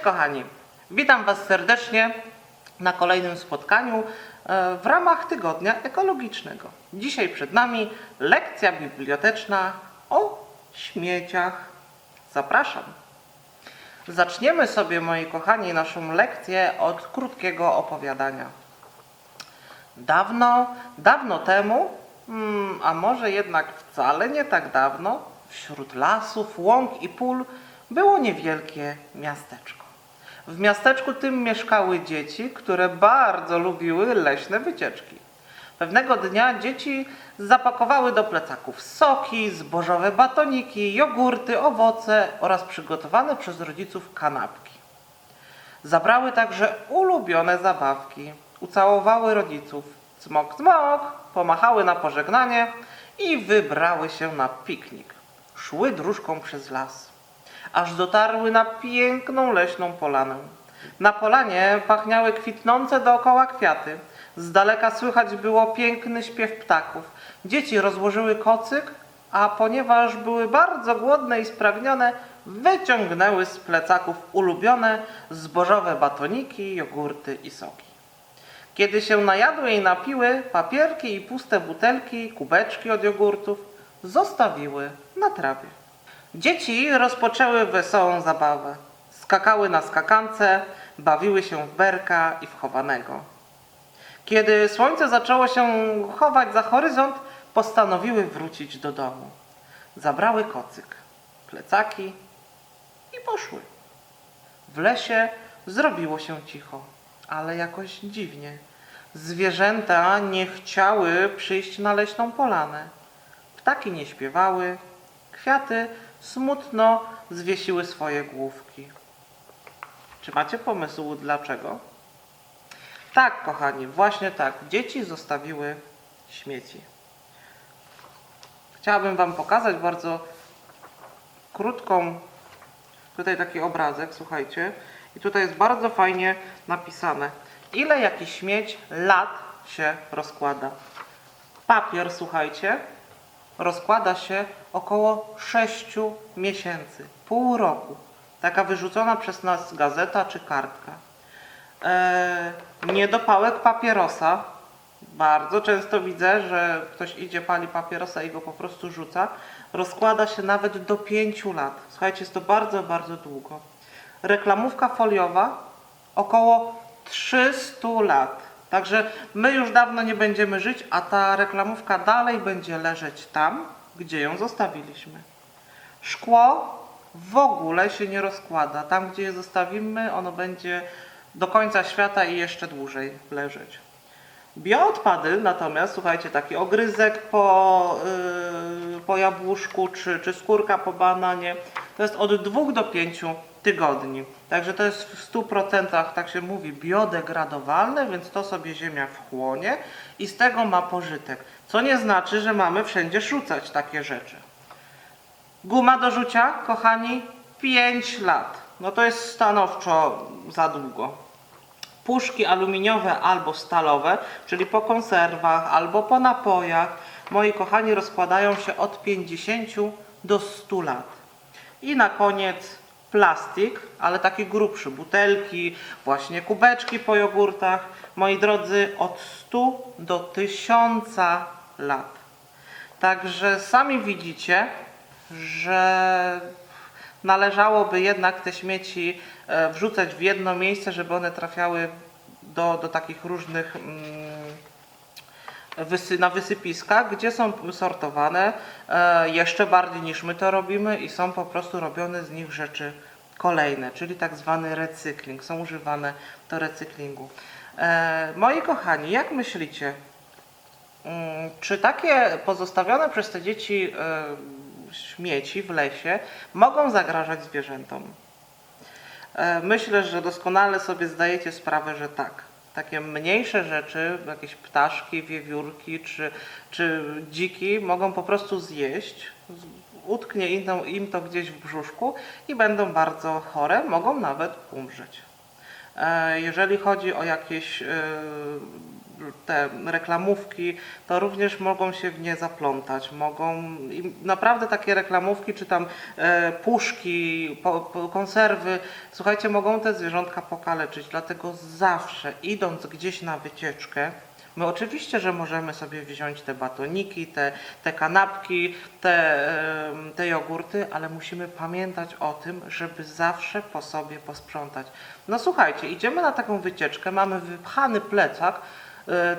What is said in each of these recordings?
kochani! Witam Was serdecznie na kolejnym spotkaniu e, w ramach Tygodnia Ekologicznego. Dzisiaj przed nami lekcja biblioteczna o śmieciach. Zapraszam. Zaczniemy sobie, moi kochani, naszą lekcję od krótkiego opowiadania. Dawno, dawno temu, mm, a może jednak wcale nie tak dawno, wśród lasów, łąk i pól było niewielkie miasteczko. W miasteczku tym mieszkały dzieci, które bardzo lubiły leśne wycieczki. Pewnego dnia dzieci zapakowały do plecaków soki, zbożowe batoniki, jogurty, owoce oraz przygotowane przez rodziców kanapki. Zabrały także ulubione zabawki, ucałowały rodziców, cmok, cmok, pomachały na pożegnanie i wybrały się na piknik. Szły dróżką przez las, aż dotarły na piękną leśną polanę. Na polanie pachniały kwitnące dookoła kwiaty. Z daleka słychać było piękny śpiew ptaków. Dzieci rozłożyły kocyk, a ponieważ były bardzo głodne i spragnione, wyciągnęły z plecaków ulubione zbożowe batoniki, jogurty i soki. Kiedy się najadły i napiły, papierki i puste butelki, kubeczki od jogurtów zostawiły na trawie. Dzieci rozpoczęły wesołą zabawę. Skakały na skakance, bawiły się w berka i w chowanego. Kiedy słońce zaczęło się chować za horyzont, postanowiły wrócić do domu. Zabrały kocyk, plecaki i poszły. W lesie zrobiło się cicho, ale jakoś dziwnie. Zwierzęta nie chciały przyjść na leśną polanę. Ptaki nie śpiewały, kwiaty smutno zwiesiły swoje główki. Czy macie pomysł dlaczego? Tak, kochani, właśnie tak. Dzieci zostawiły śmieci. Chciałabym Wam pokazać bardzo krótką, tutaj taki obrazek, słuchajcie. I tutaj jest bardzo fajnie napisane, ile jaki śmieć lat się rozkłada. Papier, słuchajcie, rozkłada się około 6 miesięcy, pół roku. Taka wyrzucona przez nas gazeta czy kartka. E, niedopałek papierosa. Bardzo często widzę, że ktoś idzie, pali papierosa i go po prostu rzuca. Rozkłada się nawet do 5 lat. Słuchajcie, jest to bardzo, bardzo długo. Reklamówka foliowa około 300 lat. Także my już dawno nie będziemy żyć, a ta reklamówka dalej będzie leżeć tam, gdzie ją zostawiliśmy. Szkło w ogóle się nie rozkłada. Tam, gdzie je zostawimy, ono będzie do końca świata i jeszcze dłużej leżeć. Bioodpady natomiast, słuchajcie, taki ogryzek po, yy, po jabłuszku czy, czy skórka po bananie, to jest od 2 do 5 tygodni. Także to jest w 100%, tak się mówi, biodegradowalne, więc to sobie ziemia wchłonie i z tego ma pożytek. Co nie znaczy, że mamy wszędzie rzucać takie rzeczy. Guma do rzucia, kochani, 5 lat. No to jest stanowczo za długo. Puszki aluminiowe albo stalowe, czyli po konserwach albo po napojach, moi kochani, rozkładają się od 50 do 100 lat. I na koniec plastik, ale taki grubszy, butelki, właśnie kubeczki po jogurtach. Moi drodzy, od 100 do 1000 lat. Także sami widzicie, że należałoby jednak te śmieci e, wrzucać w jedno miejsce, żeby one trafiały do, do takich różnych mm, na wysypiskach, gdzie są sortowane e, jeszcze bardziej niż my to robimy i są po prostu robione z nich rzeczy kolejne, czyli tak zwany recykling, są używane do recyklingu. E, moi kochani, jak myślicie, Mm, Czy takie pozostawione przez te dzieci e, śmieci w lesie mogą zagrażać zwierzętom? Myślę, że doskonale sobie zdajecie sprawę, że tak. Takie mniejsze rzeczy, jakieś ptaszki, wiewiórki czy, czy dziki mogą po prostu zjeść, utknie im to, im to gdzieś w brzuszku i będą bardzo chore, mogą nawet umrzeć. E, Jeżeli chodzi o jakieś e, te reklamówki, to również mogą się w nie zaplątać. Mogą i naprawdę takie reklamówki, czy tam e, puszki, po, po, konserwy, słuchajcie, mogą te zwierzątka pokaleczyć. Dlatego zawsze idąc gdzieś na wycieczkę, My oczywiście, że możemy sobie wziąć te batoniki, te, te kanapki, te, te jogurty, ale musimy pamiętać o tym, żeby zawsze po sobie posprzątać. No słuchajcie, idziemy na taką wycieczkę, mamy wypchany plecak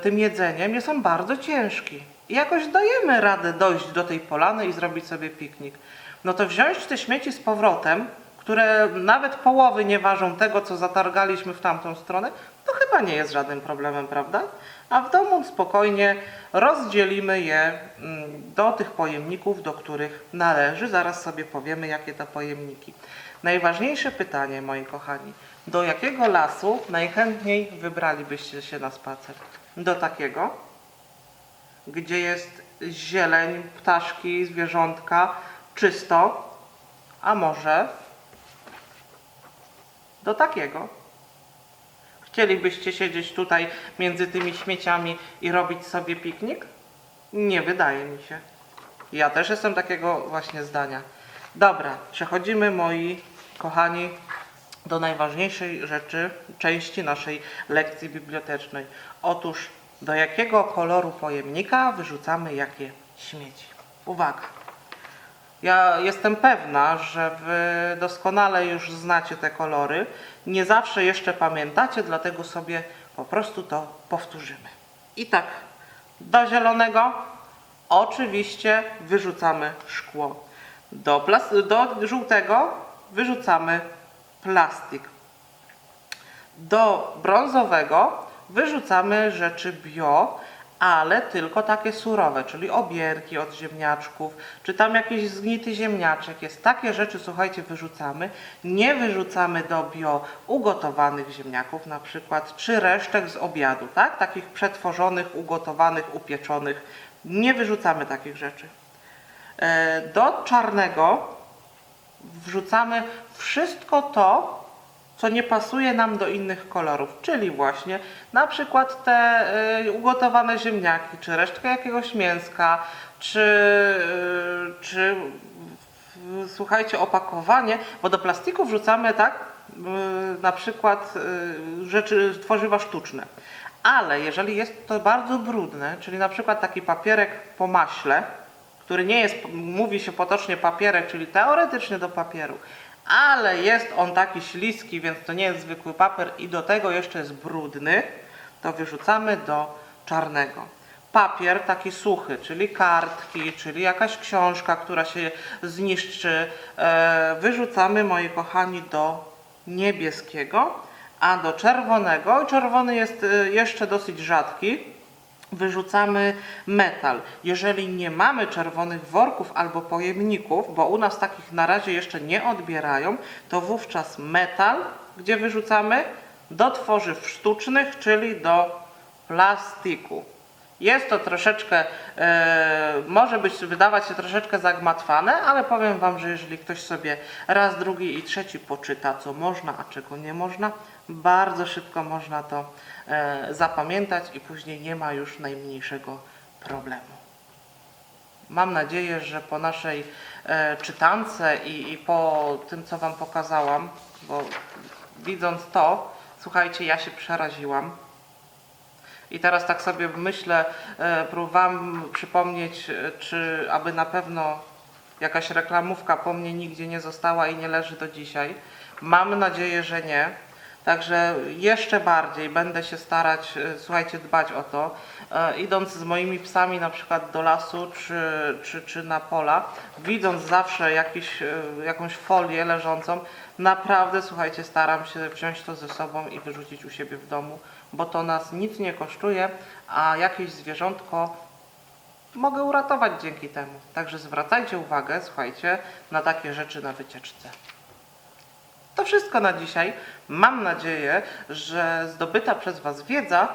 tym jedzeniem, jest on bardzo ciężki. I jakoś dajemy radę dojść do tej polany i zrobić sobie piknik. No to wziąć te śmieci z powrotem, które nawet połowy nie ważą tego, co zatargaliśmy w tamtą stronę, to chyba nie jest żadnym problemem, prawda? A w domu spokojnie rozdzielimy je mm, do tych pojemników, do których należy. Zaraz sobie powiemy, jakie to pojemniki. Najważniejsze pytanie, moi kochani. Do jakiego lasu najchętniej wybralibyście się na spacer? Do takiego, gdzie jest zieleń, ptaszki, zwierzątka, czysto, a może do takiego. Chcielibyście siedzieć tutaj między tymi śmieciami i robić sobie piknik? Nie wydaje mi się. Ja też jestem takiego właśnie zdania. Dobra, przechodzimy moi kochani do najważniejszej rzeczy, części naszej lekcji bibliotecznej. Otóż do jakiego koloru pojemnika wyrzucamy jakie śmieci? Uwaga! Ja jestem pewna, że Wy doskonale już znacie te kolory. Nie zawsze jeszcze pamiętacie, dlatego sobie po prostu to powtórzymy. I tak, do zielonego oczywiście wyrzucamy szkło. Do, do żółtego wyrzucamy plastik. Do brązowego wyrzucamy rzeczy bio, ale tylko takie surowe, czyli obierki od ziemniaczków, czy tam jakiś zgnity ziemniaczek jest. Takie rzeczy, słuchajcie, wyrzucamy. Nie wyrzucamy do bio ugotowanych ziemniaków na przykład, czy resztek z obiadu, tak? Takich przetworzonych, ugotowanych, upieczonych. Nie wyrzucamy takich rzeczy. E, Do czarnego wrzucamy wszystko to, co nie pasuje nam do innych kolorów, czyli właśnie na przykład te y, ugotowane ziemniaki, czy resztkę jakiegoś mięska, czy, y, czy w- słuchajcie, opakowanie, bo do plastiku wrzucamy tak, y, na przykład y, rzeczy, tworzywa sztuczne. Ale jeżeli jest to bardzo brudne, czyli na przykład taki papierek po maśle, który nie jest, mówi się potocznie papierek, czyli teoretycznie do papieru, ale jest on taki śliski, więc to nie jest zwykły papier i do tego jeszcze jest brudny, to wyrzucamy do czarnego. Papier taki suchy, czyli kartki, czyli jakaś książka, która się zniszczy, e, wyrzucamy, moi kochani, do niebieskiego, a do czerwonego, czerwony jest e, jeszcze dosyć rzadki, wyrzucamy metal. Jeżeli nie mamy czerwonych worków albo pojemników, bo u nas takich na razie jeszcze nie odbierają, to wówczas metal, gdzie wyrzucamy? Do tworzyw sztucznych, czyli do plastiku. Jest to troszeczkę, e, może być, wydawać się troszeczkę zagmatwane, ale powiem Wam, że jeżeli ktoś sobie raz, drugi i trzeci poczyta, co można, a czego nie można, bardzo szybko można to e, zapamiętać i później nie ma już najmniejszego problemu. Mam nadzieję, że po naszej e, czytance i, i po tym, co Wam pokazałam, bo widząc to, słuchajcie, ja się przeraziłam. I teraz tak sobie myślę, e, próbowałam przypomnieć, e, czy aby na pewno jakaś reklamówka po mnie nigdzie nie została i nie leży do dzisiaj. Mam nadzieję, że nie. Także jeszcze bardziej będę się starać, e, słuchajcie, dbać o to. E, idąc z moimi psami na przykład do lasu czy, czy, czy na pola, widząc zawsze jakiś, e, jakąś folię leżącą, naprawdę, słuchajcie, staram się wziąć to ze sobą i wyrzucić u siebie w domu, bo to nas nic nie kosztuje, a jakieś zwierzątko mogę uratować dzięki temu. Także zwracajcie uwagę, słuchajcie, na takie rzeczy na wycieczce. To wszystko na dzisiaj. Mam nadzieję, że zdobyta przez Was wiedza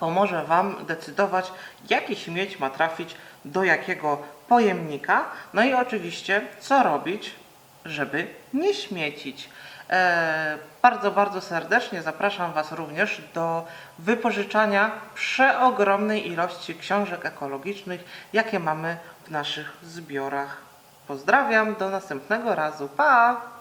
pomoże Wam decydować, jaki śmieć ma trafić do jakiego pojemnika. No i oczywiście, co robić, żeby nie śmiecić. E, bardzo, bardzo serdecznie zapraszam Was również do wypożyczania przeogromnej ilości książek ekologicznych, jakie mamy w naszych zbiorach. Pozdrawiam, do następnego razu. Pa!